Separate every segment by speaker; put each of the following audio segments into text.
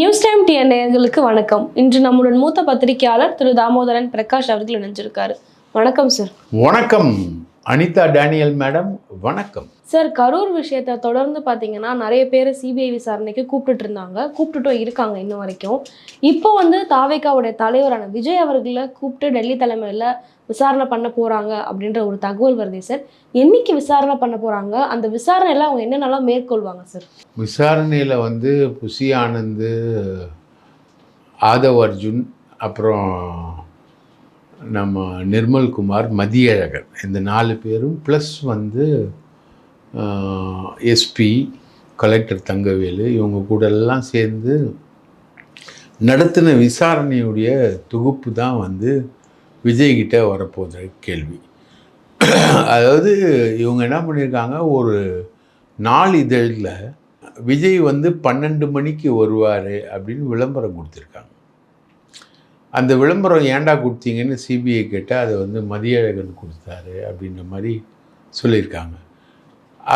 Speaker 1: News time TN வணக்கம். இன்று நம்முடன் மூத்த பத்திரிகையாளர் திரு தாமோதரன் பிரகாஷ் அவர்கள் இணைஞ்சிருக்காரு. வணக்கம் சார்
Speaker 2: வணக்கம். அனிதா டேனியல் மேடம் வணக்கம்.
Speaker 1: சார் கரூர் விஷயத்தை தொடர்ந்து பார்த்தீங்கன்னா நிறைய பேர் சிபிஐ விசாரணைக்கு கூப்பிட்டுட்டு இருந்தாங்க. கூப்பிட்டுட்டும் இருக்காங்க இன்னும் வரைக்கும். இப்போ வந்து தாவேக்காவுடைய தலைவரான விஜய் அவர்களை கூப்பிட்டு டெல்லி தலைமையில் விசாரணை பண்ண போகிறாங்க அப்படின்ற ஒரு தகவல் வருது சார். என்னைக்கு விசாரணை பண்ண போகிறாங்க அந்த விசாரணையில் அவங்க என்னென்னலாம் மேற்கொள்வாங்க சார்?
Speaker 2: விசாரணையில் வந்து புஷி ஆனந்து ஆதவ் அர்ஜுன் அப்புறம் நம்ம நிர்மல்குமார் மதியழகன். இந்த நாலு பேரும் ப்ளஸ் வந்து எஸ்பி கலெக்டர் தங்கவேலு இவங்க கூட எல்லாம் சேர்ந்து நடத்தின விசாரணையுடைய தொகுப்பு தான் வந்து விஜய்கிட்ட வரப்போகிற கேள்வி. அதாவது இவங்க என்ன பண்ணியிருக்காங்க? ஒரு நாள் இதழில் விஜய் வந்து பன்னெண்டு மணிக்கு வருவார் அப்படின்னு விளம்பரம் கொடுத்துருக்காங்க. அந்த விளம்பரம் ஏன்டா கொடுத்தீங்கன்னு சிபிஐ கேட்டால் அதை வந்து மதியழகன் கொடுத்தாரு அப்படின்ற மாதிரி சொல்லியிருக்காங்க.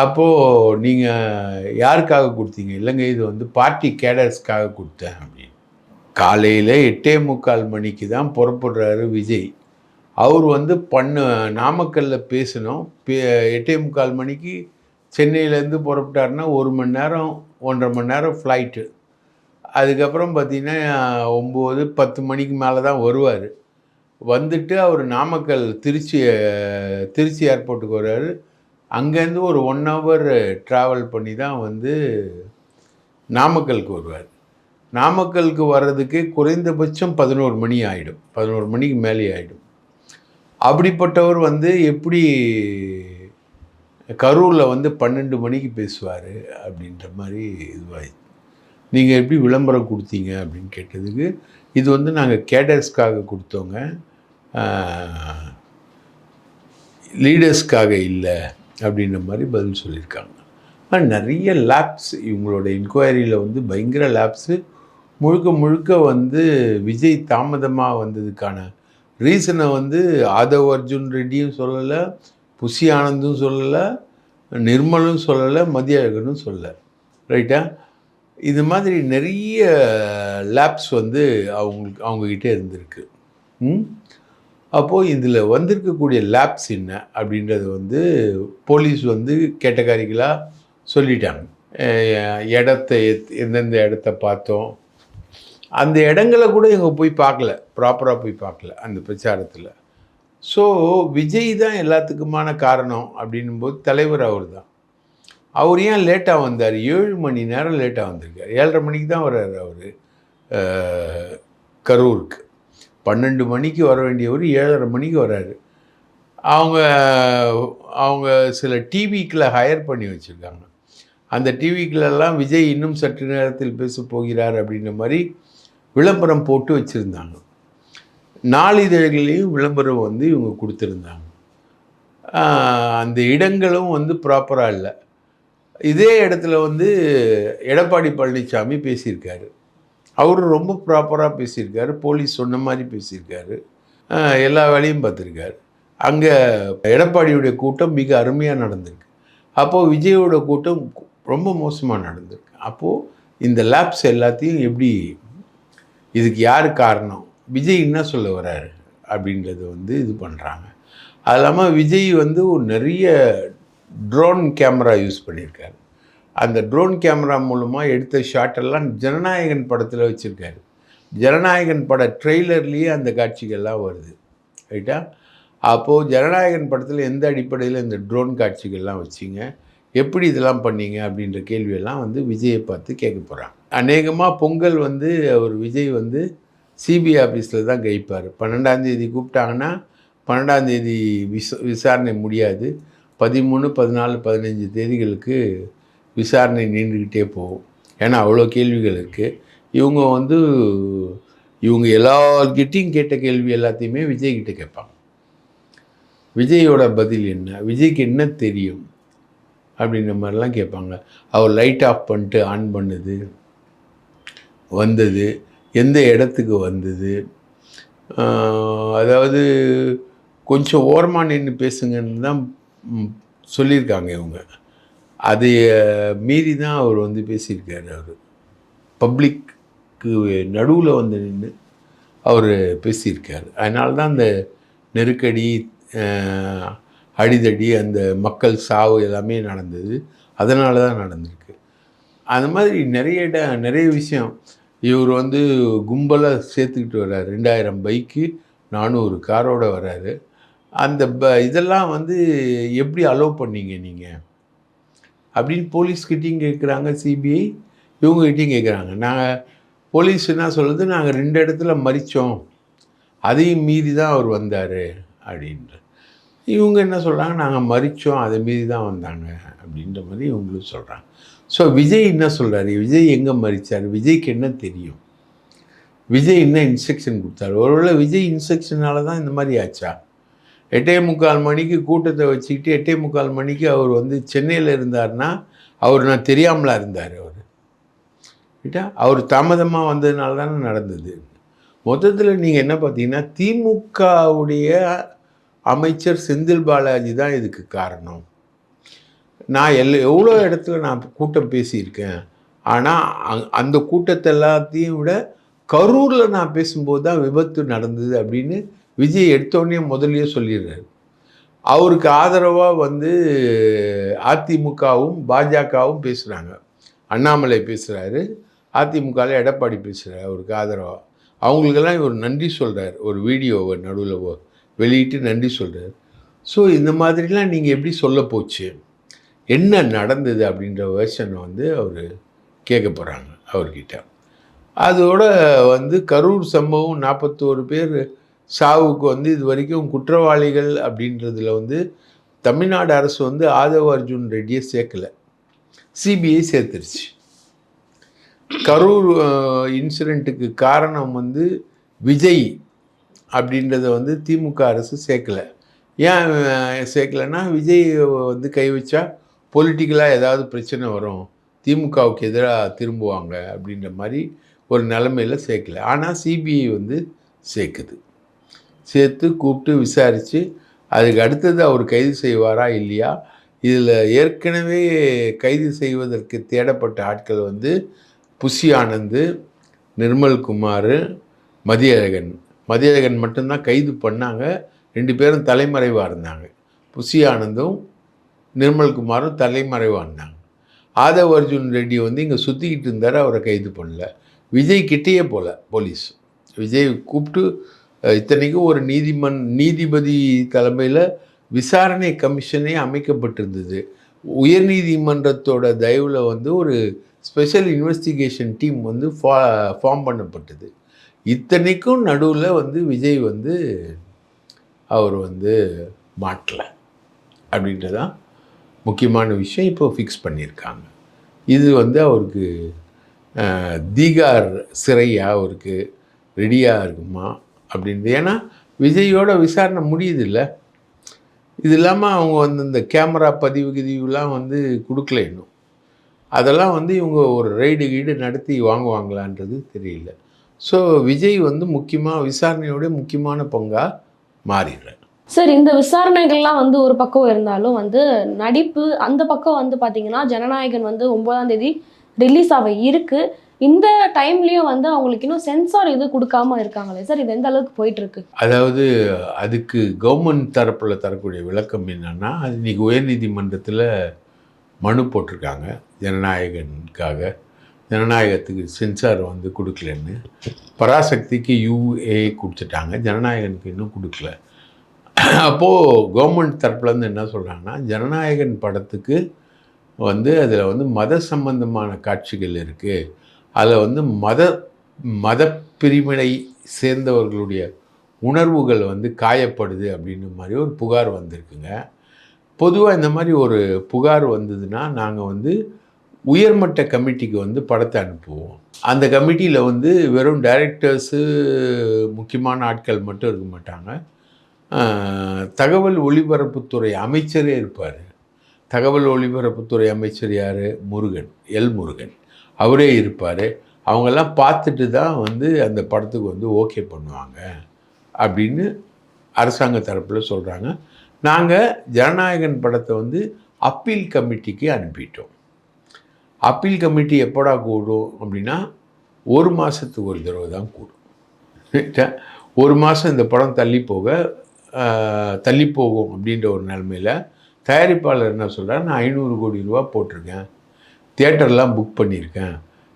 Speaker 2: அப்போது நீங்கள் யாருக்காக கொடுத்தீங்க? இல்லைங்க இது வந்து பார்ட்டி கேடர்ஸ்க்காக கொடுத்தேன். காலையில் எட்டே முக்கால் மணிக்கு தான் புறப்படுறாரு விஜய். அவர் வந்து பண்ண நாமக்கல்லில் பேசணும் பே எட்டே முக்கால் மணிக்கு சென்னையிலேருந்து புறப்பட்டார்னா ஒரு மணி நேரம் ஒன்றரை மணி நேரம் ஃப்ளைட்டு அதுக்கப்புறம் பார்த்திங்கன்னா ஒம்பது பத்து மணிக்கு மேலே தான் வருவார். வந்துட்டு அவர் நாமக்கல் திருச்சி திருச்சி ஏர்போர்ட்டுக்கு வருவார் அங்கேருந்து ஒரு ஒன் ஹவர் ட்ராவல் பண்ணி தான் வந்து நாமக்கலுக்கு வருவார். நாமக்கலுக்கு வர்றதுக்கு குறைந்தபட்சம் பதினோரு மணி ஆகிடும் பதினோரு மணிக்கு மேலே ஆகிடும் அப்படிப்பட்டவர் வந்து எப்படி கரூரில் வந்து பன்னெண்டு மணிக்கு பேசுவார் அப்படின்ற மாதிரி இதுவாகிடுச்சு நீங்கள் எப்படி விளம்பரம் கொடுத்தீங்க அப்படின்னு கேட்டதுக்கு இது வந்து நாங்கள் கேடர்ஸ்க்காக கொடுத்தோங்க. லீடர்ஸ்க்காக இல்லை அப்படின்ற மாதிரி பதில் சொல்லியிருக்காங்க. ஆனால் நிறைய லேப்ஸ் இவங்களோட இன்கொயரியில் வந்து பயங்கர லேப்ஸு முழுக்க முழுக்க வந்து விஜய் தாமதமாக வந்ததுக்கான ரீசனை வந்து ஆதவ் அர்ஜுன் ரெட்டியும் சொல்லலை புஷி ஆனந்தும் சொல்லலை நிர்மலும் சொல்லலை மதியழகனும் சொல்லலை. ரைட்டா இது மாதிரி நிறைய லேப்ஸ் வந்து அவங்களுக்கு அவங்கக்கிட்ட இருந்திருக்கு. அப்போது இதில் வந்திருக்கக்கூடிய லேப்ஸ் என்ன அப்படின்றது வந்து போலீஸ் வந்து கேட்டகாரிகளாக சொல்லிட்டாங்க. இடத்த எத்- எந்தெந்த இடத்த பார்த்தோம். அந்த இடங்களை கூட இவங்க போய் பார்க்கல. ப்ராப்பராக போய் பார்க்கல அந்த பிரச்சாரத்தில். ஸோ விஜய் தான் எல்லாத்துக்குமான காரணம் அப்படின்னும் போது தலைவர் அவர் தான் அவர் ஏன் லேட்டாக வந்தார்? ஏழு மணி நேரம் லேட்டாக வந்திருக்கார். ஏழரை மணிக்கு தான் வர்றார் அவர். கரூருக்கு. பன்னெண்டு மணிக்கு வர வேண்டியவர் ஏழரை மணிக்கு வர்றாரு. அவங்க அவங்க சில டிவிக்கில் ஹையர் பண்ணி வச்சுருக்காங்க. அந்த டிவிக்கிலெல்லாம் விஜய் இன்னும் சற்று நேரத்தில் பேச போகிறார் அப்படின்ற மாதிரி விளம்பரம் போட்டு வச்சுருந்தாங்க. நாளிதழ்களையும் விளம்பரம் வந்து இவங்க கொடுத்துருந்தாங்க. அந்த இடங்களும் வந்து ப்ராப்பராக இல்லை. இதே இடத்துல வந்து எடப்பாடி பழனிசாமி பேசியிருக்காரு. அவர் ரொம்ப ப்ராப்பராக பேசியிருக்காரு. போலீஸ் சொன்ன மாதிரி பேசியிருக்காரு. எல்லா வேலையும் பார்த்துருக்காரு. அங்கே எடப்பாடியுடைய கூட்டம் மிக அருமையாக நடந்திருக்கு. அப்போது விஜயோட கூட்டம் ரொம்ப மோசமாக நடந்திருக்கு. அப்போது இந்த லேப்ஸ் எல்லாத்தையும் எப்படி இதுக்கு யார் காரணம்? விஜய் என்ன சொல்ல வர்றாரு? அப்படின்றத வந்து இது பண்ணுறாங்க அது இல்லாமல் விஜய் வந்து ஒரு நிறைய ட்ரோன் கேமரா யூஸ் பண்ணியிருக்காரு. அந்த ட்ரோன் கேமரா மூலமாக எடுத்த ஷாட்டெல்லாம் ஜனநாயகன் படத்தில் வச்சுருக்காரு. ஜனநாயகன் பட ட்ரெய்லர்லேயே அந்த காட்சிகள்லாம் வருது. ரைட்டா அப்போது ஜனநாயகன் படத்தில் எந்த அடிப்படையில் இந்த ட்ரோன் காட்சிகள்லாம் வச்சிங்க? எப்படி இதெல்லாம் பண்ணீங்க? அப்படின்ற கேள்வியெல்லாம் வந்து விஜயை பார்த்து கேட்க போகிறாங்க அநேகமாக பொங்கல் வந்து அவர் விஜய் வந்து சிபிஐ ஆஃபீஸில் தான் கழிப்பார் பன்னெண்டாந்தேதி கூப்பிட்டாங்கன்னா பன்னெண்டாந்தேதி விச விசாரணை முடியாது. பதிமூணு பதினாலு பதினஞ்சு தேதிகளுக்கு விசாரணை நீண்டுக்கிட்டே போகும். ஏன்னா அவ்வளோ கேள்விகள் இருக்குது இவங்க வந்து இவங்க எல்லார்கிட்டையும் கேட்ட கேள்வி எல்லாத்தையுமே விஜய்கிட்ட கேட்பாங்க. விஜயோட பதில் என்ன? விஜய்க்கு என்ன தெரியும்? அப்படின்ற மாதிரிலாம் கேட்பாங்க. அவர் லைட் ஆஃப் பண்ணிட்டு ஆன் பண்ணுது. வந்தது எந்த இடத்துக்கு வந்தது அதாவது கொஞ்சம் ஓரமாக நின்று பேசுங்கன்னு தான் சொல்லியிருக்காங்க இவங்க. அதை மீறி தான் அவர் வந்து பேசியிருக்காரு அவர். பப்ளிக்கு நடுவில் வந்து நின்று அவர் பேசியிருக்கார். அதனால தான் அந்த நெருக்கடி அடிதடி அந்த மக்கள் சாவு எல்லாமே நடந்தது. அதனால தான் நடந்திருக்கு. அந்த மாதிரி நிறைய இடம் நிறைய விஷயம். இவர் வந்து கும்பலாக சேர்த்துக்கிட்டு வர்றாரு. ரெண்டாயிரம் பைக்கு நானூறு காரோட வர்றாரு. அந்த ப இதெல்லாம் வந்து எப்படி அலோவ் பண்ணீங்க நீங்கள் அப்படின்னு போலீஸ்கிட்டையும் கேட்குறாங்க சிபிஐ. இவங்ககிட்டையும் கேட்குறாங்க நாங்கள் போலீஸ் என்ன சொல்லுது? நாங்கள் ரெண்டு இடத்துல மறித்தோம் அதையும் மீறி தான் அவர் வந்தார் அப்படின்ற. இவங்க என்ன சொல்கிறாங்க நாங்கள் மறித்தோம் அதை மீறி தான் வந்தாங்க அப்படின்ற மாதிரி இவங்களும் சொல்கிறாங்க ஸோ விஜய் என்ன சொல்கிறாரு விஜய் எங்கே மறிச்சார் விஜய்க்கு என்ன தெரியும்? விஜய் என்ன இன்ஸ்ட்ரக்ஷன் கொடுத்தாரு? ஒருவேளை விஜய் இன்ஸ்ட்ரக்ஷனால தான் இந்த மாதிரி ஆச்சா? எட்டே முக்கால் மணிக்கு கூட்டத்தை வச்சுக்கிட்டு எட்டே முக்கால் மணிக்கு அவர் வந்து சென்னையில் இருந்தார்னா அவர் நான் தெரியாமலா இருந்தார் அவர். ரைட்டா அவர் தாமதமாக வந்ததுனால தானே நடந்தது. மொத்தத்தில் நீங்கள் என்ன பார்த்தீங்கன்னா திமுகவுடைய அமைச்சர் செந்தில் பாலாஜி தான் இதுக்கு காரணம். நான் எல் எவ்வளோ இடத்துல நான் கூட்டம் பேசியிருக்கேன் ஆனால் அங் அந்த கூட்டத்தை எல்லாத்தையும் விட கரூரில் நான் பேசும்போது தான் விபத்து நடந்தது அப்படின்னு விஜய் எடுத்தோடனே முதல்லயே சொல்லிடுறாரு. அவருக்கு ஆதரவாக வந்து அதிமுகவும் பாஜகவும் பேசுகிறாங்க அண்ணாமலை பேசுகிறாரு அதிமுகவில் எடப்பாடி பேசுகிறார் அவருக்கு ஆதரவாக அவங்களுக்கெல்லாம் இவர் நன்றி சொல்கிறார் ஒரு வீடியோவை நடுவில் வெளியிட்டு நன்றி சொல்கிறார் ஸோ இந்த மாதிரிலாம் நீங்கள் எப்படி சொல்ல போச்சு? என்ன நடந்தது அப்படின்ற வேர்ஷனை வந்து அவர் கேட்க போகிறாங்க அவர்கிட்ட. அதோட வந்து கரூர் சம்பவம் நாற்பத்தோரு பேர் சாவுக்கு வந்து இது வரைக்கும் குற்றவாளிகள் அப்படின்றதுல வந்து தமிழ்நாடு அரசு வந்து ஆதவ அர்ஜுன் ரெட்டியை சேர்க்கல. சிபிஐ சேர்த்துருச்சு. கரூர் இன்சிடெண்ட்டுக்கு காரணம் வந்து விஜய் அப்படின்றத வந்து திமுக அரசு சேர்க்கல. ஏன் சேர்க்கலைன்னா விஜய் வந்து கை வச்சா பொலிட்டிக்கலாக ஏதாவது பிரச்சனை வரும் திமுகவுக்கு எதிராக திரும்புவாங்க அப்படின்ற மாதிரி ஒரு நிலமையில் சேர்க்கல. ஆனால் சிபிஐ வந்து சேர்க்குது. சேர்த்து கூப்பிட்டு விசாரித்து அதுக்கு அடுத்தது அவர் கைது செய்வாரா இல்லையா? இதில் ஏற்கனவே கைது செய்வதற்கு தேடப்பட்ட ஆட்கள் வந்து புஷி ஆனந்து நிர்மல்குமார் மதியழகன். மதியழகன் மட்டும்தான் கைது பண்ணாங்க. ரெண்டு பேரும் தலைமறைவாக இருந்தாங்க. புஷி ஆனந்தும் நிர்மல்குமாரும் தலைமறைவாக இருந்தாங்க ஆதவ் அர்ஜுன் ரெட்டி வந்து இங்கே சுற்றிக்கிட்டு இருந்தார் அவரை கைது பண்ணல. விஜய் கிட்டேயே போல போலீஸ். விஜய் கூப்பிட்டு இத்தனைக்கும் ஒரு நீதிமன் நீதிபதி தலைமையில் விசாரணை கமிஷனே அமைக்கப்பட்டிருந்தது. உயர்நீதிமன்றத்தோட தயவில் வந்து ஒரு ஸ்பெஷல் இன்வெஸ்டிகேஷன் டீம் வந்து ஃபா ஃபார்ம் பண்ணப்பட்டது. இத்தனைக்கும் நடுவில் வந்து விஜய் வந்து அவர் வந்து மாட்டலை. அப்படின்றதான் முக்கியமான விஷயம் இப்போ ஃபிக்ஸ் பண்ணியிருக்காங்க. இது வந்து அவருக்கு தீகார் சிறையாக அவருக்கு ரெடியாக இருக்குமா அப்படின்றது. ஏன்னா விஜயோட விசாரணை முடியுது இல்லை இது இல்லாமல் அவங்க வந்து இந்த கேமரா பதிவு கிதிவுலாம் வந்து கொடுக்கல இன்னும். அதெல்லாம் வந்து இவங்க ஒரு ரைடு கீடு நடத்தி வாங்குவாங்களான்றது தெரியல. ஸோ விஜய் வந்து முக்கியமாக விசாரணையோட முக்கியமான பங்காக மாறிடுறார்.
Speaker 1: சார் இந்த விசாரணைகள்லாம் வந்து ஒரு பக்கம் இருந்தாலும் வந்து நடிப்பு அந்த பக்கம் வந்து பார்த்தீங்கன்னா ஜனநாயகன் வந்து ஒன்பதாம் தேதி ரிலீஸ் ஆக இருக்கு. இந்த டைம்லயும் வந்து அவங்களுக்கு இன்னும் சென்சார் இது கொடுக்காம இருக்காங்களே சார்? இது எந்த அளவுக்கு போயிட்டு இருக்கு
Speaker 2: அதாவது அதுக்கு கவர்மெண்ட் தரப்பில் தரக்கூடிய விளக்கம் என்னன்னா அது இன்னைக்கு உயர்நீதிமன்றத்தில் மனு போட்டிருக்காங்க ஜனநாயகனுக்காக. ஜனநாயகத்துக்கு சென்சார் வந்து கொடுக்கலன்னு. பராசக்திக்கு யூஏ கொடுத்துட்டாங்க ஜனநாயகனுக்கு இன்னும் கொடுக்கல. அப்போது கவர்மெண்ட் தரப்புலேருந்து என்ன சொல்கிறாங்கன்னா ஜனநாயகன் படத்துக்கு வந்து அதில் வந்து மத சம்பந்தமான காட்சிகள் இருக்குது அதில் வந்து மத மத பிரிவினை சேர்ந்தவர்களுடைய உணர்வுகள் வந்து காயப்படுது அப்படின்ற மாதிரி ஒரு புகார் வந்திருக்குங்க. பொதுவாக இந்த மாதிரி ஒரு புகார் வந்ததுன்னா நாங்கள் வந்து உயர்மட்ட கமிட்டிக்கு வந்து படத்தை அனுப்புவோம். அந்த கமிட்டியில் வந்து வெறும் டைரக்டர்ஸு முக்கியமான ஆட்கள் மட்டும் இருக்க மாட்டாங்க. தகவல் ஒளிபரப்புத்துறை அமைச்சரே இருப்பார். தகவல் ஒளிபரப்புத்துறை அமைச்சர் யார்? முருகன் எல் முருகன். அவரே இருப்பார். அவங்கெல்லாம் பார்த்துட்டு தான் வந்து அந்த படத்துக்கு வந்து ஓகே பண்ணுவாங்க அப்படின்னு அரசாங்க தரப்பில் சொல்கிறாங்க நாங்கள் ஜனநாயகன் படத்தை வந்து அப்பீல் கமிட்டிக்கு அனுப்பிட்டோம். அப்பீல் கமிட்டி எப்படா கூடும் அப்படின்னா ஒரு மாதத்துக்கு ஒரு தடவை தான் கூடும். ஒரு மாதம் இந்த படம் தள்ளி போக தள்ளி போகும் அப்படின்ற ஒரு நிலமையில தயாரிப்பாளர் என்ன சொல்கிறார் நான் ஐநூறு கோடி ரூபா போட்டிருக்கேன். தியேட்டர்லாம் புக் பண்ணியிருக்கேன்.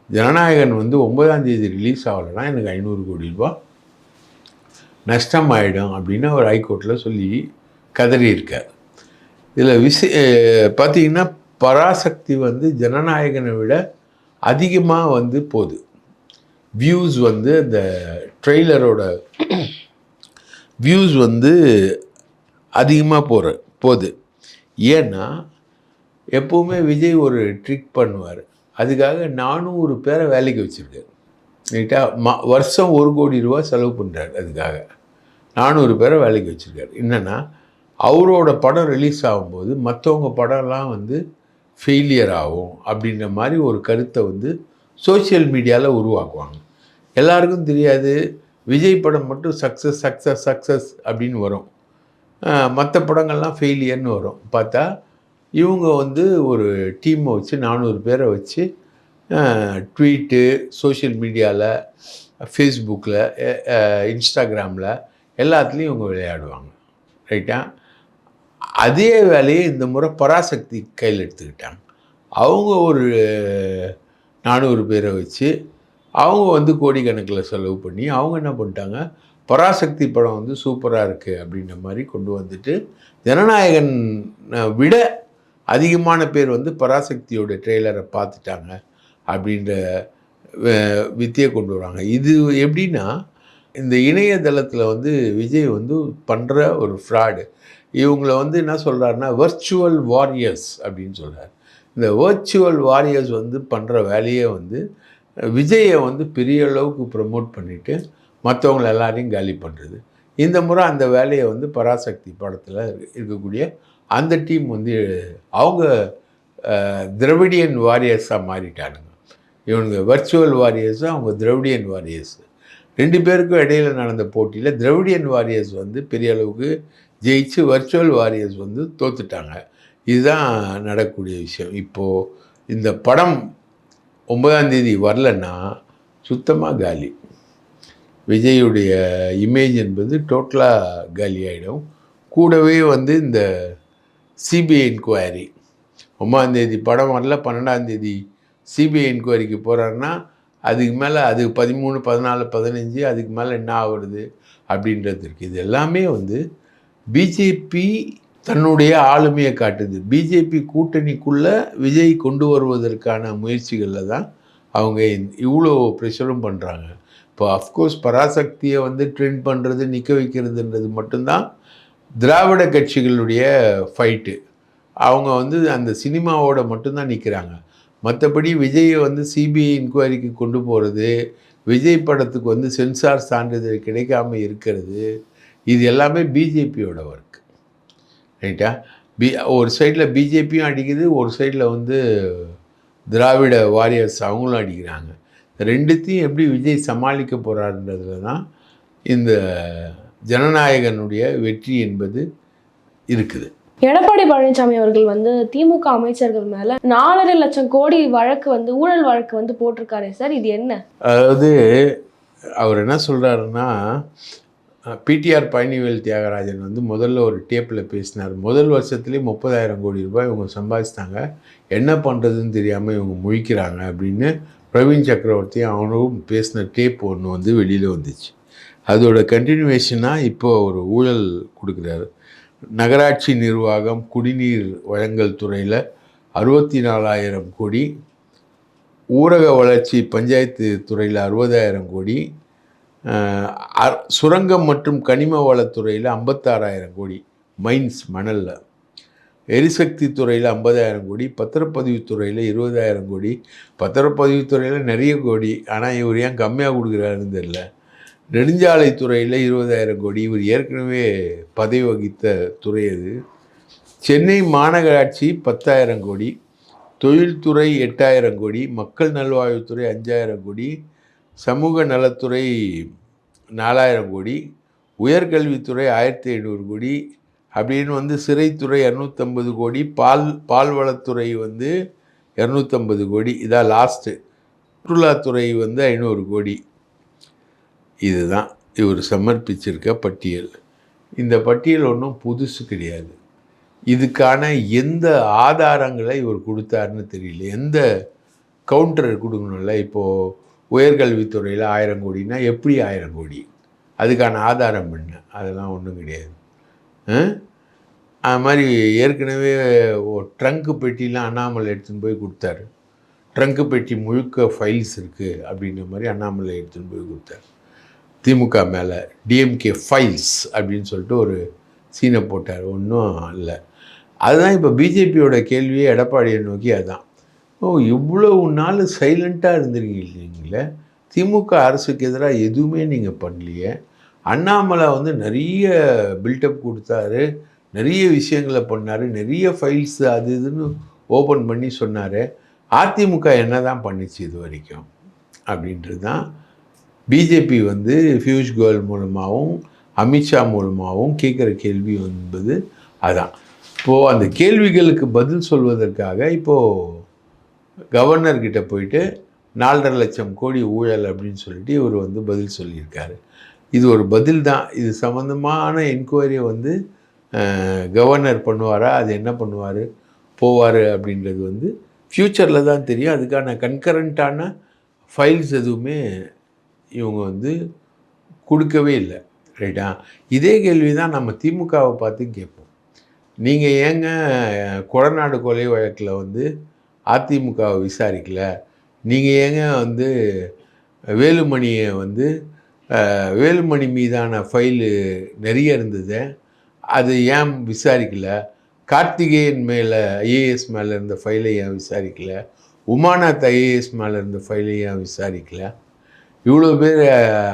Speaker 2: ஜனநாயகன் வந்து ஒன்பதாம் தேதி ரிலீஸ் ஆகலைன்னா எனக்கு ஐநூறு கோடி ரூபா நஷ்டம் ஆகிடும் அப்படின்னு அவர் ஹைகோர்ட்டில் சொல்லி கதறியிருக்கார். இதில் விசி பார்த்தீங்கன்னா பராசக்தி வந்து ஜனநாயகனை விட அதிகமாக வந்து போகுது. வியூஸ் வந்து இந்த ட்ரெய்லரோட வியூஸ் வந்து அதிகமாக போகிற போகுது ஏன்னா எப்போவுமே விஜய் ஒரு ட்ரிக் பண்ணுவார். அதுக்காக நானூறு பேரை வேலைக்கு வச்சுருக்கேன் ரைட்டா மா வருஷம் ஒரு கோடி ரூபா செலவு பண்ணுறாரு அதுக்காக. நானூறு பேரை வேலைக்கு வச்சுருக்காரு. என்னென்னா அவரோட படம் ரிலீஸ் ஆகும்போது மற்றவங்க படம்லாம் வந்து ஃபெயிலியர் ஆகும் அப்படின்ற மாதிரி ஒரு கருத்தை வந்து சோஷியல் மீடியாவில் உருவாக்குவாங்க. எல்லாருக்கும் தெரியாது விஜய் படம் மட்டும் சக்ஸஸ் சக்ஸஸ் சக்ஸஸ் அப்படின்னு வரும். மற்ற படங்கள்லாம் ஃபெயிலியர்னு வரும். பார்த்தா இவங்க வந்து ஒரு டீமை வச்சு நானூறு பேரை வச்சு ட்வீட்டு சோஷியல் மீடியாவில் ஃபேஸ்புக்கில் இன்ஸ்டாகிராமில் எல்லாத்துலேயும் இவங்க விளையாடுவாங்க. ரைட்டா அதே வேலையை இந்த முறை பராசக்தி கையில் எடுத்துக்கிட்டாங்க. அவங்க ஒரு நானூறு பேரை வச்சு அவங்க வந்து கோடிக்கணக்கில் செலவு பண்ணி அவங்க என்ன பண்ணிட்டாங்க? பராசக்தி படம் வந்து சூப்பராக இருக்குது அப்படின்ற மாதிரி கொண்டு வந்துட்டு ஜனநாயகன் விட அதிகமான பேர் வந்து பராசக்தியோட ட்ரெய்லரை பார்த்துட்டாங்க அப்படின்ற வித்தியை கொண்டு வராங்க. இது எப்படின்னா இந்த இணையதளத்தில் வந்து விஜய் வந்து பண்ணுற ஒரு ஃப்ராடு. இவங்கள வந்து என்ன சொல்கிறாருன்னா வர்ச்சுவல் வாரியர்ஸ் அப்படின்னு சொல்கிறார் இந்த வர்ச்சுவல் வாரியர்ஸ் வந்து பண்ணுற வேலையே வந்து விஜயை வந்து பெரிய அளவுக்கு ப்ரமோட் பண்ணிவிட்டு மற்றவங்கள எல்லாரையும் காலி பண்ணுறது இந்த முறை அந்த வேலையை வந்து பராசக்தி படத்தில் இருக்கக்கூடிய அந்த டீம் வந்து அவங்க திரவிடியன் வாரியர்ஸாக மாறிட்டானுங்க. இவனுங்க வர்ச்சுவல் வாரியர்ஸு அவங்க திரவிடியன் வாரியர்ஸ் ரெண்டு பேருக்கும் இடையில நடந்த போட்டியில் திரவிடியன் வாரியர்ஸ் வந்து பெரிய அளவுக்கு ஜெயிச்சு வர்ச்சுவல் வாரியர்ஸ் வந்து தோத்துட்டாங்க. இதுதான் நடக்கக்கூடிய விஷயம். இப்போது இந்த படம் ஒன்பதாம் தேதி வரலன்னா சுத்தமாக காலி. விஜயுடைய இமேஜ் என்பது டோட்டலாக காலி ஆகிடும் கூடவே வந்து இந்த சிபிஐ என்கொயரி ஒன்பதாம் தேதி படம் வரல பன்னெண்டாம் தேதி சிபிஐ என்கொயரிக்கு போகிறாருன்னா அதுக்கு மேலே அது பதிமூணு பதினாலு பதினஞ்சு அதுக்கு மேலே என்ன ஆகுறது அப்படின்றது இருக்குது இது எல்லாமே வந்து பிஜேபி தன்னுடைய ஆளுமையை காட்டுது. பிஜேபி கூட்டணிக்குள்ளே விஜய் கொண்டு வருவதற்கான முயற்சிகளில் தான் அவங்க இவ்வளோ ப்ரெஷரும் பண்ணுறாங்க இப்போ அஃப்கோர்ஸ் பராசக்தியை வந்து ட்ரெண்ட் பண்ணுறது நிற்க வைக்கிறதுன்றது மட்டும்தான் திராவிட கட்சிகளுடைய ஃபைட்டு அவங்க வந்து அந்த சினிமாவோட மட்டும்தான் நிற்கிறாங்க மற்றபடி விஜயை வந்து சிபிஐ இன்கொயரிக்கு கொண்டு போகிறது விஜய் படத்துக்கு வந்து சென்சார் சான்றிதழ் கிடைக்காம இருக்கிறது இது எல்லாமே பிஜேபியோட ஒர்க் ரைட்டா பி ஒரு சைடில் பிஜேபியும் அடிக்குது ஒரு சைடில் வந்து திராவிட வாரியர்ஸ் அவங்களும் அடிக்கிறாங்க. ரெண்டுத்தையும் எப்படி விஜய் சமாளிக்க போகிறாருன்றதுல தான் இந்த ஜனநாயகனுடைய வெற்றி என்பது இருக்குது.
Speaker 1: எடப்பாடி பழனிசாமி அவர்கள் வந்து திமுக அமைச்சர்கள் மேல நாலரை லட்சம் கோடி வழக்கு வந்து ஊழல் வழக்கு வந்து போட்டிருக்காரே சார் இது என்ன?
Speaker 2: அதாவது அவர் என்ன சொல்கிறாருன்னா பிடிஆர் பழனிவேல் தியாகராஜன் வந்து முதல்ல ஒரு டேப்பில் பேசினார். முதல் வருஷத்துலேயே முப்பதாயிரம் கோடி ரூபாய் இவங்க சம்பாதிச்சிட்டாங்க. என்ன பண்ணுறதுன்னு தெரியாமல் இவங்க முழிக்கிறாங்க அப்படின்னு பிரவீன் சக்கரவர்த்தி அவனும் பேசின டேப் ஒன்று வந்து வெளியில் வந்துச்சு. அதோட கண்டினியூவேஷனாக இப்போ ஒரு ஊழல் கொடுக்குறாரு. நகராட்சி நிர்வாகம் குடிநீர் வழங்கல் துறையில் அறுபத்தி நாலாயிரம் கோடி ஊரக வளர்ச்சி பஞ்சாயத்து துறையில் அறுபதாயிரம் கோடி சுரங்கம் மற்றும் கனிம வளத்துறையில் ஐம்பத்தாறாயிரம் கோடி. மைன்ஸ் மணலில். எரிசக்தி துறையில் ஐம்பதாயிரம் கோடி. பத்திரப்பதிவு துறையில் இருபதாயிரம் கோடி. பத்திரப்பதிவு துறையில் நிறைய கோடி. ஆனால் இவர் ஏன் கம்மியாக கொடுக்குறாருன்னு தெரில நெடுஞ்சாலை துறையில் இருபதாயிரம் கோடி. இவர் ஏற்கனவே பதவி வகித்த துறை அது. சென்னை மாநகராட்சி பத்தாயிரம் கோடி. தொழில்துறை எட்டாயிரம் கோடி. மக்கள் நல்வாழ்வுத்துறை அஞ்சாயிரம் கோடி. சமூக நலத்துறை நாலாயிரம் கோடி உயர்கல்வித்துறை ஆயிரத்தி ஐநூறு கோடி அப்படின்னு வந்து சிறைத்துறை இரநூத்தம்பது கோடி பால் பால்வளத்துறை வந்து இரநூத்தம்பது கோடி இதான் லாஸ்ட்டு சுற்றுலாத்துறை வந்து ஐநூறு கோடி. இதுதான் இவர் சமர்ப்பிச்சிருக்க பட்டியல். இந்த பட்டியல் ஒன்றும் புதுசு கிடையாது. இதுக்கான எந்த ஆதாரங்களை இவர் கொடுத்தாருன்னு தெரியல. எந்த கவுண்டர் கொடுக்கணும்ல இப்போது உயர்கல்வித்துறையில் ஆயிரம் கோடினா எப்படி ஆயிரம் கோடி? அதுக்கான ஆதாரம் என்ன? அதெல்லாம் ஒன்றும் கிடையாது. அது மாதிரி ஏற்கனவே ட்ரங்கு பெட்டிலாம் அண்ணாமலை எடுத்துன்னு போய் கொடுத்தாரு. ட்ரங்கு பெட்டி முழுக்க ஃபைல்ஸ் இருக்குது அப்படின்ற மாதிரி அண்ணாமலை எடுத்துன்னு போய் கொடுத்தாரு. திமுக மேலே டிஎம்கே ஃபைல்ஸ் அப்படின்னு சொல்லிட்டு ஒரு சீனை போட்டார். ஒன்றும் இல்லை. அதுதான் இப்போ பிஜேபியோட கேள்வியே எடப்பாடியை நோக்கி அதுதான் ஓ இவ்வளவு நாள் சைலண்ட்டாக இருந்திருக்கீங்களே. திமுக அரசுக்கு எதிராக எதுவுமே நீங்கள் பண்ணலையே. அண்ணாமலை வந்து நிறைய பில்டப் கொடுத்தாரு. நிறைய விஷயங்களை பண்ணார். நிறைய ஃபைல்ஸ் அது இதுன்னு ஓப்பன் பண்ணி சொன்னார். அதிமுக என்ன தான் பண்ணிச்சு இது வரைக்கும்? அப்படின்றது தான் பிஜேபி வந்து பியூஷ் கோயல் மூலமாகவும் அமித்ஷா மூலமாகவும் கேட்குற கேள்வி என்பது அதான். இப்போது அந்த கேள்விகளுக்கு பதில் சொல்வதற்காக இப்போது கவர்னர்கிட்ட போயிட்டு நாலரை லட்சம் கோடி ஊழல் அப்படின்னு சொல்லிட்டு இவர் வந்து பதில் சொல்லியிருக்காரு. இது ஒரு பதில் தான். இது சம்மந்தமான என்கொயரியை வந்து கவர்னர் பண்ணுவாரா? அது என்ன பண்ணுவார்? போவார் அப்படின்றது வந்து ஃப்யூச்சரில் தான் தெரியும். அதுக்கான கன்கரண்ட்டான ஃபைல்ஸ் எதுவுமே இவங்க வந்து கொடுக்கவே இல்லை. ரைட்டா இதே கேள்வி தான் நம்ம திமுகவை பார்த்து கேட்போம். நீங்கள் ஏங்க கொடநாடு கொலை வழக்கில் வந்து அதிமுகவை விசாரிக்கல. நீங்கள் ஏங்க வந்து வேலுமணியை வந்து வேலுமணி மீதான ஃபைலு நிறைய இருந்தது. அது ஏன் விசாரிக்கல? கார்த்திகேயன் மேலே ஐஏஎஸ் மேலே இருந்த ஃபைலை ஏன் விசாரிக்கல? உமாநாத் ஐஏஎஸ் மேலே இருந்த ஃபைலை ஏன் விசாரிக்கல? இவ்வளோ பேர்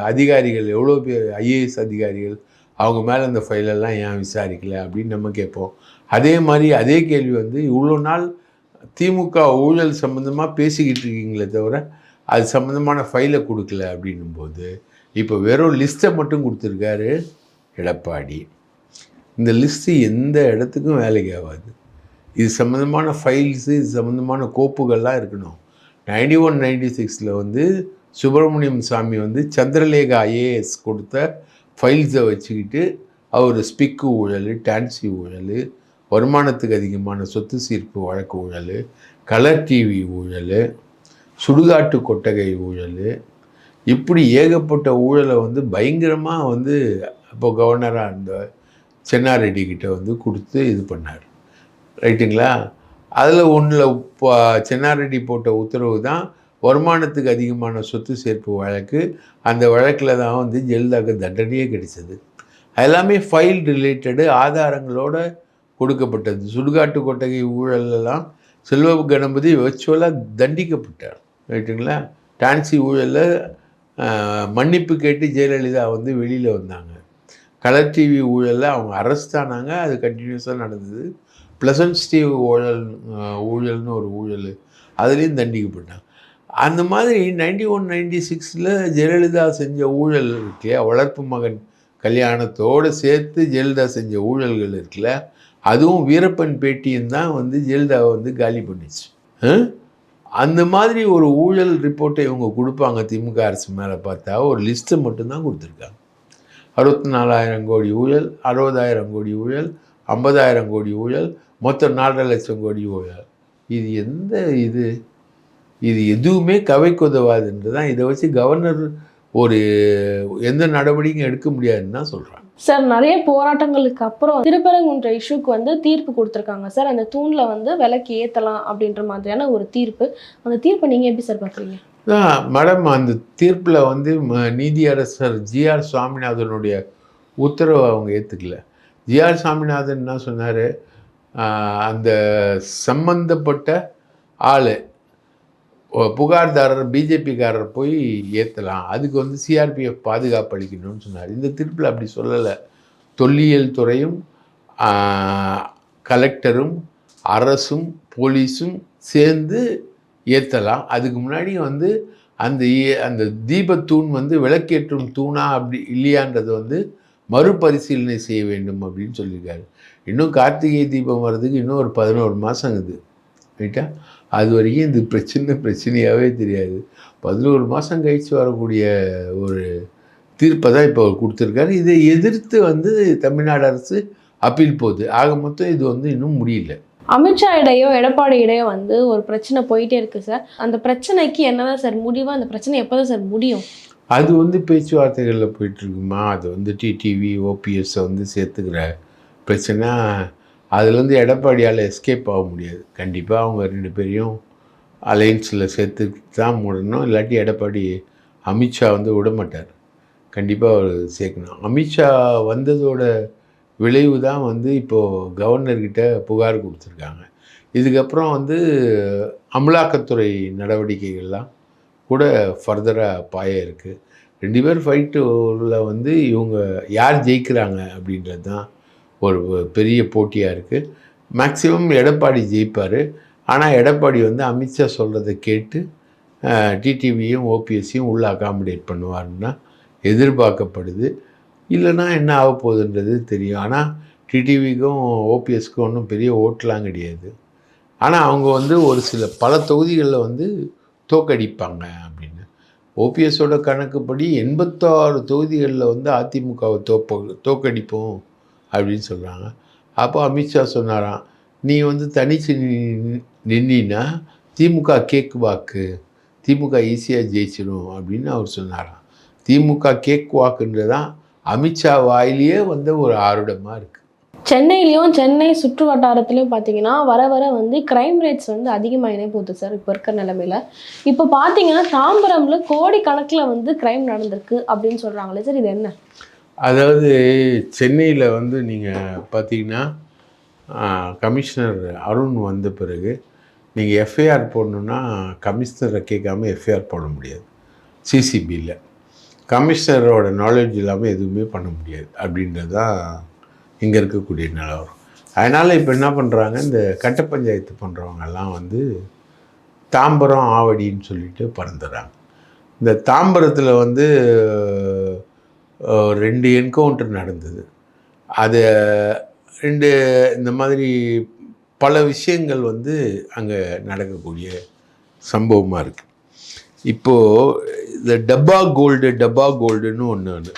Speaker 2: அதிகாரிகள் எவ்வளோ பேர் ஐஏஎஸ் அதிகாரிகள் அவங்க மேலே இந்த ஃபைலெல்லாம் ஏன் விசாரிக்கல? அப்படின்னு நம்ம கேட்போம். அதே மாதிரி அதே கேள்வி வந்து இவ்வளோ நாள் திமுக ஊழல் சம்மந்தமாக பேசிக்கிட்டு இருக்கீங்களே தவிர அது சம்மந்தமான ஃபைலை கொடுக்கல அப்படின்னும்போது இப்போ வெறும் லிஸ்ட்டை மட்டும் கொடுத்துருக்காரு எடப்பாடி. இந்த லிஸ்ட்டு எந்த இடத்துக்கும் வேலைக்கு ஆகாது. இது சம்மந்தமான ஃபைல்ஸு இது சம்மந்தமான கோப்புகள்லாம் இருக்கணும். நைன்டி ஒன் நைன்டி சிக்ஸில் வந்து சுப்பிரமணியம் சாமி வந்து சந்திரலேகா ஐஏஎஸ் கொடுத்த ஃபைல்ஸை வச்சுக்கிட்டு அவர் ஸ்பிக்கு ஊழல் டான்சி ஊழல் வருமானத்துக்கு அதிகமான சொத்து சீர்ப்பு வழக்கு ஊழல் கலர் டிவி ஊழல் சுடுகாட்டு கொட்டகை ஊழல். இப்படி ஏகப்பட்ட ஊழலை வந்து பயங்கரமாக வந்து அப்போ கவர்னராக இருந்த சென்னாரெட்டி கிட்ட வந்து கொடுத்து இது பண்ணார். ரைட்டுங்களா? அதில் ஒன்றில் இப்போ சென்னாரெட்டி போட்ட உத்தரவு தான் வருமானத்துக்கு அதிகமான சொத்து சேர்ப்பு வழக்கு. அந்த வழக்கில் தான் வந்து ஜெயலலிதாவுக்கு தண்டனையே கிடைச்சது. எல்லாமே ஃபைல் ரிலேட்டடு ஆதாரங்களோட கொடுக்கப்பட்டது. சுடுகாட்டு கொட்டகை ஊழலெல்லாம் செல்வ கணபதி விர்ச்சுவலாக தண்டிக்கப்பட்டார். ரைட்டுங்களா டான்சி ஊழலில் மன்னிப்பு கேட்டு ஜெயலலிதா வந்து வெளியில் வந்தாங்க. கலர் டிவி ஊழலில் அவங்க அரெஸ்ட் ஆனாங்க. அது கண்டினியூஸாக நடந்தது. ப்ளசன்ட் ஸ்டீவ் ஊழல் ஊழல்னு ஒரு ஊழல் அதுலேயும் தண்டிக்கப்பட்டாங்க. அந்த மாதிரி நைன்டி ஒன் நைன்டி சிக்ஸில் ஜெயலலிதா செஞ்ச ஊழல் இருக்குல்லையா வளர்ப்பு மகன் கல்யாணத்தோடு சேர்த்து ஜெயலலிதா செஞ்ச ஊழல்கள் இருக்குல்ல? அதுவும் வீரப்பன் பேட்டியும் தான் வந்து ஜெயலலிதாவை வந்து காலி பண்ணிச்சு. அந்த மாதிரி ஒரு ஊழல் ரிப்போர்ட்டை இவங்க கொடுப்பாங்க திமுக அரசு மேலே பார்த்தா ஒரு லிஸ்ட்டு மட்டும்தான் கொடுத்துருக்காங்க. அறுபத்தி நாலாயிரம் கோடி ஊழல் அறுபதாயிரம் கோடி ஊழல் ஐம்பதாயிரம் கோடி ஊழல் மொத்தம் நாலரை லட்சம் கோடி ஊழல். இது எந்த இது? இது எதுவுமே கவைக்குதவாதுன்றது தான் இதை வச்சு கவர்னர் ஒரு எந்த நடவடிக்கையும் எடுக்க முடியாதுன்னு தான் சொல்கிறாங்க
Speaker 1: சார் நிறைய போராட்டங்களுக்கு அப்புறம் திருப்பரங்குன்ற இஷ்யூக்கு வந்து தீர்ப்பு கொடுத்துருக்காங்க. சார் அந்த தூணில் வந்து விலைக்கு ஏற்றலாம் அப்படின்ற மாதிரியான ஒரு தீர்ப்பு. அந்த தீர்ப்பை நீங்கள் எப்படி சார்
Speaker 2: பார்க்குறீங்க? மேடம் அந்த தீர்ப்பில் வந்து ம- நீதியரசர் ஜிஆர் சுவாமிநாதனுடைய உத்தரவை அவங்க ஏற்றுக்கல ஜிஆர் சுவாமிநாதன் என்ன சொன்னார்? அந்த சம்பந்தப்பட்ட ஆள் புகார்தாரர் பிஜேபிக்காரர் போய் ஏற்றலாம் அதுக்கு வந்து சிஆர்பிஎஃப் பாதுகாப்பு அளிக்கணும்னு சொன்னார். இந்த தீர்ப்பில் அப்படி சொல்லலை. தொல்லியல் துறையும் கலெக்டரும் அரசும் போலீஸும் சேர்ந்து ஏற்றலாம் அதுக்கு முன்னாடி வந்து அந்த ஏ- அந்த தீபத்தூண் வந்து விளக்கேற்றும் தூணா அப்படி இல்லையான்றது வந்து மறுபரிசீலனை செய்ய வேண்டும் அப்படின்னு சொல்லியிருக்காரு. இன்னும் கார்த்திகை தீபம் வர்றதுக்கு இன்னும் ஒரு பதினோரு மாதம் இருக்குது ரைட்டா அது வரைக்கும் இது பிரச்சனை பிரச்சனையாகவே தெரியாது. பதினோரு மாதம் கழித்து வரக்கூடிய ஒரு தீர்ப்பை தான் இப்போ அவர் கொடுத்துருக்காரு. இதை எதிர்த்து வந்து தமிழ்நாடு அரசு அப்பீல் போகுது. ஆக மொத்தம் இது வந்து இன்னும் முடியல.
Speaker 1: அமித்ஷா இடையோ எடப்பாடி இடையோ வந்து ஒரு பிரச்சனை போயிட்டே இருக்கு சார். அந்த பிரச்சனைக்கு என்னதான் சார் முடிவா அந்த பிரச்சனை எப்போதான் சார் முடியும்?
Speaker 2: அது வந்து பேச்சுவார்த்தைகளில் போயிட்டுருக்குமா அது வந்து டிடிவி ஓபிஎஸ்ஸை வந்து சேர்த்துக்கிற பிரச்சனை. அதுலேருந்து எடப்பாடியால் எஸ்கேப் ஆக முடியாது. கண்டிப்பாக அவங்க ரெண்டு பேரையும் அலையன்ஸில் சேர்த்து தான் முடணும். இல்லாட்டி எடப்பாடி அமித்ஷா வந்து விட மாட்டார். கண்டிப்பாக அவர் சேர்க்கணும். அமித்ஷா வந்ததோட விளைவு தான் வந்து இப்போது கவர்னர்கிட்ட புகார் கொடுத்துருக்காங்க. இதுக்கப்புறம் வந்து அமலாக்கத்துறை நடவடிக்கைகள்லாம் கூட ஃபர்தராக பாய இருக்குது ரெண்டு பேர் ஃபைட்டுல வந்து இவங்க யார் ஜெயிக்கிறாங்க அப்படின்றது தான் ஒரு பெரிய போட்டியாக இருக்குது மேக்ஸிமம் எடப்பாடி ஜெயிப்பார். ஆனால் எடப்பாடி வந்து அமித்ஷா சொல்கிறத கேட்டு டிடிவியும் ஓபிஎஸ்சியும் உள்ளே அகாமடேட் பண்ணுவாருன்னா எதிர்பார்க்கப்படுது. இல்லைன்னா என்ன ஆக போகுதுன்றது தெரியும். ஆனால் டிடிவிக்கும் ஓபிஎஸ்க்கும் ஒன்றும் பெரிய ஓட்டெலாம் கிடையாது. ஆனால் அவங்க வந்து ஒரு சில பல தொகுதிகளில் வந்து தோக்கடிப்பாங்க அப்படின்னு. ஓபிஎஸோட கணக்குப்படி எண்பத்தாறு தொகுதிகளில் வந்து அதிமுகவை தோப்ப தோக்கடிப்போம். அப்படின்னு சொல்கிறாங்க அப்போ அமித்ஷா சொன்னாராம் நீ வந்து தனிச்சு நின்- திமுக கேக் வாக்கு திமுக ஈஸியாக ஜெயிச்சிடும் அப்படின்னு அவர் சொன்னாராம். திமுக கேக் வாக்குன்றதான் அமித்ஷா வாயிலேயே வந்து ஒரு ஆருடமாக இருக்குது
Speaker 1: சென்னையிலையும் சென்னை சுற்று வட்டாரத்துலையும் பார்த்தீங்கன்னா வர வர வந்து கிரைம் ரேட்ஸ் வந்து அதிகமாகினே போகுது சார் இப்போ இருக்கிற நிலமையில. இப்போ பார்த்தீங்கன்னா தாம்பரமில் கோடி கணக்கில் வந்து கிரைம் நடந்திருக்கு அப்படின்னு சொல்கிறாங்களே சார் இது என்ன?
Speaker 2: அதாவது சென்னையில் வந்து நீங்கள் பார்த்தீங்கன்னா கமிஷனர் அருண் வந்த பிறகு நீங்கள் எஃப்ஐஆர் போடணுன்னா கமிஷனரை கேட்காம எஃப்ஐஆர் போட முடியாது. சிசிபியில் கமிஷனரோட நாலேஜ் இல்லாமல் எதுவுமே பண்ண முடியாது. அப்படின்றது தான் இங்கே இருக்கக்கூடிய நிலவரம். அதனால் இப்போ என்ன பண்ணுறாங்க இந்த கட்ட பஞ்சாயத்து பண்ணுறவங்கெல்லாம் வந்து தாம்பரம் ஆவடின்னு சொல்லிட்டு பறந்துடுறாங்க இந்த தாம்பரத்தில் வந்து ரெண்டு என்கவுண்டர் நடந்தது. அது ரெண்டு இந்த மாதிரி பல விஷயங்கள் வந்து அங்கே நடக்கக்கூடிய சம்பவமாக இருக்குது இப்போது இந்த டப்பா கோல்டு டப்பா கோல்டுன்னு ஒன்று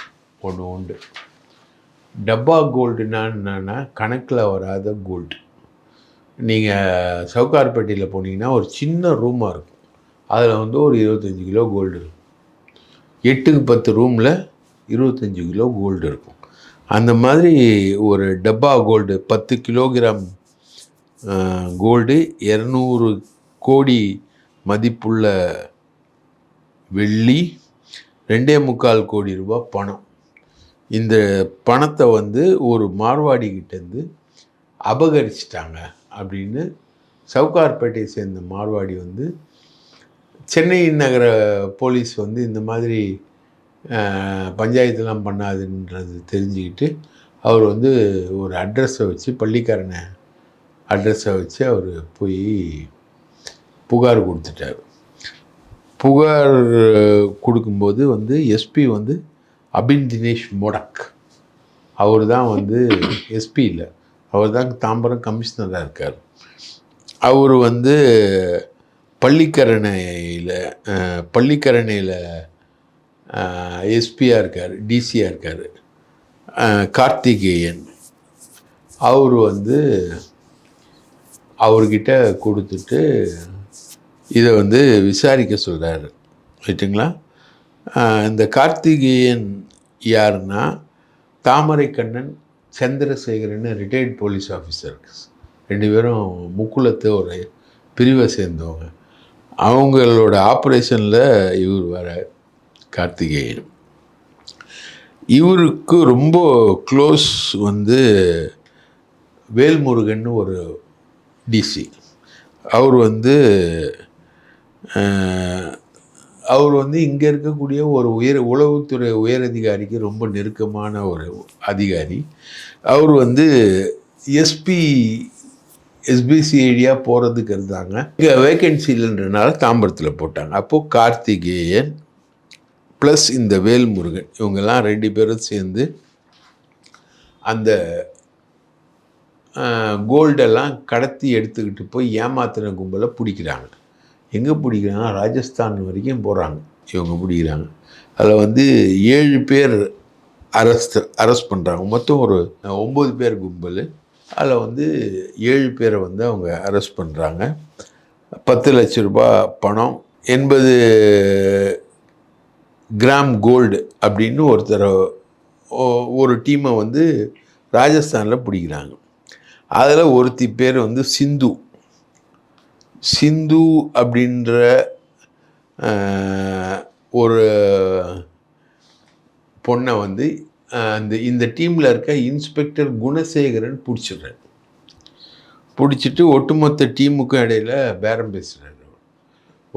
Speaker 2: ஒன்று உண்டு. டப்பா கோல்டுனா என்னன்னா கணக்கில் வராத கோல்டு. நீங்கள் சவுகார்பேட்டையில் போனீங்கன்னா ஒரு சின்ன ரூமாக இருக்கும். அதில் வந்து ஒரு இருபத்தஞ்சி கிலோ கோல்டு இருக்கும். எட்டுக்கு பத்து ரூமில் இருபத்தஞ்சி கிலோ கோல்டு இருக்கும். அந்த மாதிரி ஒரு டப்பா கோல்டு பத்து கிலோகிராம் கோல்டு இரநூறு கோடி மதிப்புள்ள வெள்ளி ரெண்டே முக்கால் கோடி ரூபாய் பணம். இந்த பணத்தை வந்து ஒரு மார்வாடிக்கிட்டேருந்து அபகரிச்சிட்டாங்க அப்படின்னு சவுகார்பேட்டையை சேர்ந்த மார்வாடி வந்து சென்னை நகர போலீஸ் வந்து இந்த மாதிரி பஞ்சாயத்துலாம் பண்ணாதுன்றது தெரிஞ்சுக்கிட்டு அவர் வந்து ஒரு அட்ரஸை வச்சு பள்ளிக்காரனை அட்ரஸை வச்சு அவர் போய் புகார் கொடுத்துட்டார். புகார் கொடுக்கும்போது வந்து எஸ்பி வந்து அபின் தினேஷ் மொடக். அவர் தான் வந்து எஸ்பி இல்லை அவர் தான் தாம்பரம் கமிஷனராக இருக்கார். அவர் வந்து பள்ளிக்கரணையில் பள்ளிக்கரணையில் எஸ்பியாக இருக்கார் டிசியாக இருக்கார். கார்த்திகேயன். அவர் வந்து அவர்கிட்ட கொடுத்துட்டு இதை வந்து விசாரிக்க சொல்கிறாரு ரைட்டுங்களா இந்த கார்த்திகேயன் யாருன்னா Thamaraikannan Chandrasekaran retired police officer ரெண்டு பேரும் முக்குளத்து ஒரு பிரிவை சேர்ந்தவங்க. அவங்களோட ஆப்ரேஷனில் இவர் வர கார்த்திகேயன். இவருக்கு ரொம்ப க்ளோஸ் வந்து வேல்முருகன் ஒரு டிசி அவர் வந்து அவர் வந்து இங்கே இருக்கக்கூடிய ஒரு உயர் உளவுத்துறை உயரதிகாரிக்கு ரொம்ப நெருக்கமான ஒரு அதிகாரி. அவர் வந்து எஸ்பி எஸ்பிசிஐடியாக போகிறதுக்கு இருந்தாங்க. இங்கே வேக்கன்சி இல்லைன்றனால தாம்பரத்தில் போட்டாங்க. அப்போது கார்த்திகேயன் ப்ளஸ் இந்த வேல்முருகன். இவங்கெல்லாம் ரெண்டு பேரும் சேர்ந்து அந்த கோல்டெல்லாம் கடத்தி எடுத்துக்கிட்டு போய் ஏமாத்தின கும்பலை பிடிக்கிறாங்க. எங்கே பிடிக்கிறாங்க ராஜஸ்தான் வரைக்கும் போகிறாங்க இவங்க பிடிக்கிறாங்க. அதில் வந்து ஏழு பேர் அரெஸ்ட் அரெஸ்ட் பண்ணுறாங்க மொத்தம் ஒரு ஒம்பது பேர் கும்பல். அதில் வந்து ஏழு பேரை வந்து அவங்க அரெஸ்ட் பண்ணுறாங்க பத்து லட்ச ரூபாய் பணம் எண்பது கிராம் கோல்டு அப்படின்னு ஒருத்தர் ஒரு டீமை வந்து ராஜஸ்தானில் பிடிக்கிறாங்க. அதில் ஒருத்தி பேர் வந்து சிந்து. சிந்து அப்படின்ற ஒரு பொண்ணை வந்து அந்த இந்த டீமில் இருக்க இன்ஸ்பெக்டர் குணசேகரன் பிடிச்சிடுறாரு. பிடிச்சிட்டு ஒட்டுமொத்த டீமுக்கும் இடையில பேரம் பேசுகிறார்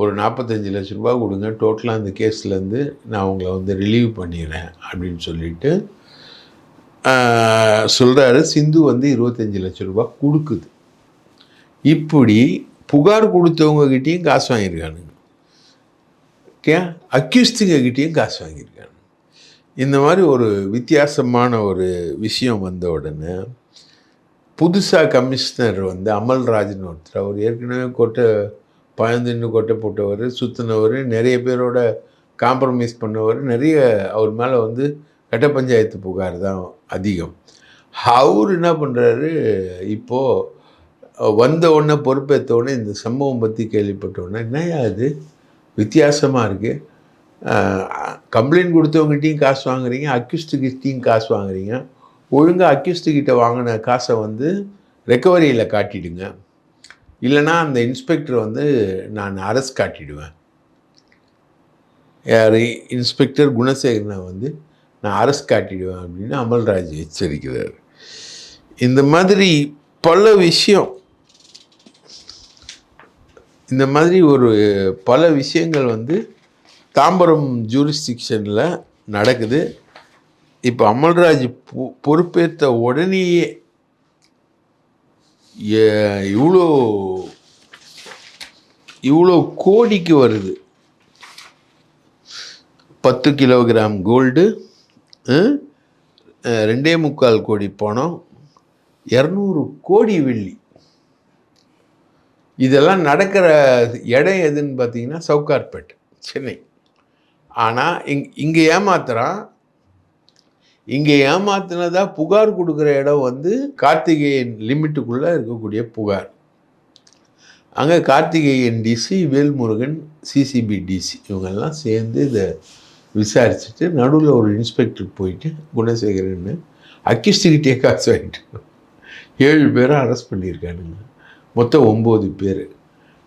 Speaker 2: ஒரு நாற்பத்தஞ்சு லட்ச ரூபா கொடுங்க. டோட்டலாக அந்த கேஸ்லேருந்து நான் உங்களை வந்து ரிலீவ் பண்ணிடுறேன் அப்படின்னு சொல்லிட்டு சொல்கிறாரு சிந்து வந்து இருபத்தஞ்சி லட்ச ரூபா கொடுக்குது. இப்படி புகார் கொடுத்தவங்க கிட்டேயும் காசு வாங்கியிருக்கானுங்க. ஓகே? அக்யூஸ்டுங்ககிட்டேயும் காசு வாங்கியிருக்காங்க இந்த மாதிரி ஒரு வித்தியாசமான ஒரு விஷயம் வந்த உடனே புதுசாக கமிஷனர் வந்து அமல்ராஜ்னு ஒருத்தர் அவர் ஏற்கனவே கோட்டை பயந்துன்னு கொட்டை போட்டவர் சுற்றினவர் நிறைய பேரோட காம்ப்ரமைஸ் பண்ணவர் நிறைய அவர் மேலே வந்து கட்ட பஞ்சாயத்து புகார் தான் அதிகம். அவர் என்ன பண்ணுறாரு இப்போது வந்த உடனே பொறுப்பேற்ற உடனே இந்த சம்பவம் பற்றி கேள்விப்பட்ட உடனே என்னையா அது வித்தியாசமாக இருக்குது கம்ப்ளைண்ட் கொடுத்தவங்ககிட்டையும் காசு வாங்குறீங்க அக்யூஸ்டுகிட்டையும் காசு வாங்குறீங்க. ஒழுங்காக அக்யூஸ்டுகிட்ட வாங்கின காசை வந்து ரெக்கவரியில் காட்டிடுங்க. இல்லைன்னா அந்த இன்ஸ்பெக்டர் வந்து நான் அரஸ்ட் காட்டிடுவேன். யார்? இன்ஸ்பெக்டர் குணசேகரனை வந்து நான் அரஸ்ட் காட்டிடுவேன் அப்படின்னு அமல்ராஜ் எச்சரிக்கிறார். இந்த மாதிரி பல விஷயம் இந்த மாதிரி ஒரு பல விஷயங்கள் வந்து தாம்பரம் ஜூரிஸ்டிக்ஷனில் நடக்குது. இப்போ அமல்ராஜ் பொ பொறுப்பேற்ற உடனேயே இவ்வளோ இவ்வளோ கோடிக்கு வருது. பத்து கிலோகிராம் கோல்டு ரெண்டே முக்கால் கோடி பணம் இரநூறு கோடி வெள்ளி. இதெல்லாம் நடக்கிற இடம் எதுன்னு பார்த்தீங்கன்னா சவுகார்பேட் சென்னை. ஆனால் இங் இங்கே ஏமாத்துறான் இங்கே ஏமாத்தினதா புகார் கொடுக்குற இடம் வந்து கார்த்திகேயன் லிமிட்டுக்குள்ளே இருக்கக்கூடிய புகார். அங்கே Karthikeyan DC Velmurugan CCB DC இவங்கெல்லாம் சேர்ந்து இதை விசாரிச்சுட்டு நடுவில் ஒரு இன்ஸ்பெக்டர் போயிட்டு குணசேகரன்னு அக்கிஸ்டுக்கிட்டே காசு வாங்கிட்டு ஏழு பேரை அரெஸ்ட் பண்ணியிருக்கானுங்க. மொத்தம் ஒம்பது பேர்.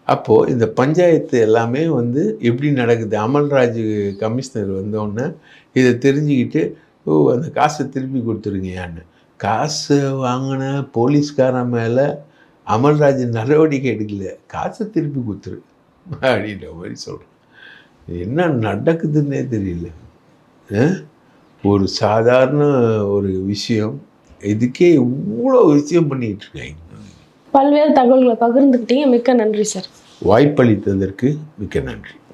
Speaker 2: அப்போது இந்த பஞ்சாயத்து எல்லாமே வந்து எப்படி நடக்குது? அமல்ராஜ் கமிஷனர் வந்தோடனே இதை தெரிஞ்சுக்கிட்டு ஓ அந்த காசை திருப்பி கொடுத்துருங்கயான்னு காசு வாங்கின போலீஸ்காரன் மேலே அமல்ராஜ் நடவடிக்கை எடுக்கல. காசை திருப்பி கொடுத்துரு அப்படின்ற மாதிரி சொல்கிறேன் என்ன நடக்குதுன்னே தெரியல? ஒரு சாதாரண ஒரு விஷயம். இதுக்கே இவ்வளோ விஷயம் பண்ணிகிட்டு இருக்காங்க.
Speaker 1: பல்வேறு தகவல்களை பகிர்ந்துக்கிட்டீங்க. மிக்க நன்றி சார்.
Speaker 2: வாய்ப்பளித்ததற்கு மிக்க நன்றி.